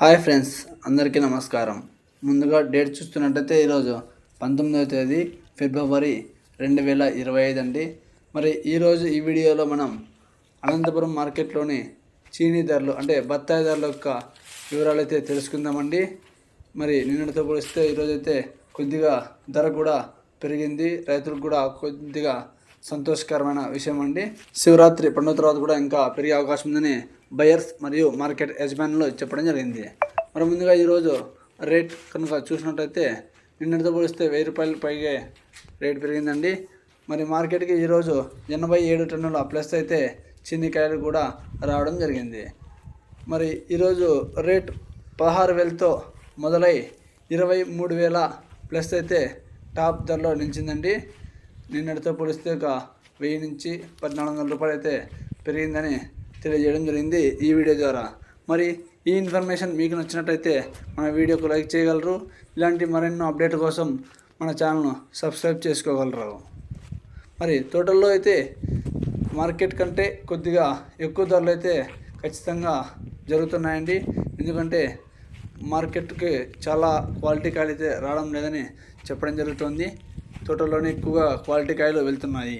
Hi friends అందరికీ నమస్కారం. ముందుగా డేట్ చూస్తున్నట్టయితే ఈరోజు పంతొమ్మిదవ తేదీ ఫిబ్రవరి రెండు వేల ఇరవై ఐదు అండి. మరి ఈరోజు ఈ వీడియోలో మనం అనంతపురం మార్కెట్లోని చీనీ ధరలు అంటే బత్తాయి ధరల యొక్క వివరాలు అయితే తెలుసుకుందామండి. మరి నిన్నటితో పోలిస్తే ఈరోజు అయితే కొద్దిగా ధర కూడా పెరిగింది. రైతులకు కూడా కొద్దిగా సంతోషకరమైన విషయం అండి శివరాత్రి పండుగ తర్వాత కూడా ఇంకా పెరిగే అవకాశం ఉందని బయర్స్ మరియు మార్కెట్ యజమానులు చెప్పడం జరిగింది. మరి ముందుగా ఈరోజు రేట్ కనుక చూసినట్టయితే నిన్నటితో పోలిస్తే వెయ్యి రూపాయలు పైగా రేట్ పెరిగిందండి. మరి మార్కెట్కి ఈరోజు ఎనభై ఏడు టన్నుల ప్లస్ అయితే చిన్నికాయలు కూడా రావడం జరిగింది. మరి ఈరోజు రేట్ పదహారు వేలతో మొదలై ఇరవై మూడు వేల ప్లస్ అయితే టాప్ ధరలో నిలిచిందండి. నిన్నటితో పోలిస్తే ఒక వెయ్యి నుంచి పద్నాలుగు వందల రూపాయలు అయితే పెరిగిందని తెలియజేయడం జరిగింది ఈ వీడియో ద్వారా. మరి ఈ ఇన్ఫర్మేషన్ మీకు నచ్చినట్టయితే మన వీడియోకు లైక్ చేయగలరు. ఇలాంటి మరెన్నో అప్డేట్ కోసం మన ఛానల్ను సబ్స్క్రైబ్ చేసుకోగలరు. మరి తోటల్లో అయితే మార్కెట్ కంటే కొద్దిగా ఎక్కువ ధరలు అయితే ఖచ్చితంగా జరుగుతున్నాయండి. ఎందుకంటే మార్కెట్కి చాలా క్వాలిటీ కాయలు అయితే రావడం లేదని చెప్పడం జరుగుతుంది. తోటలోనే ఎక్కువగా క్వాలిటీ కాయలు వెళ్తున్నాయి.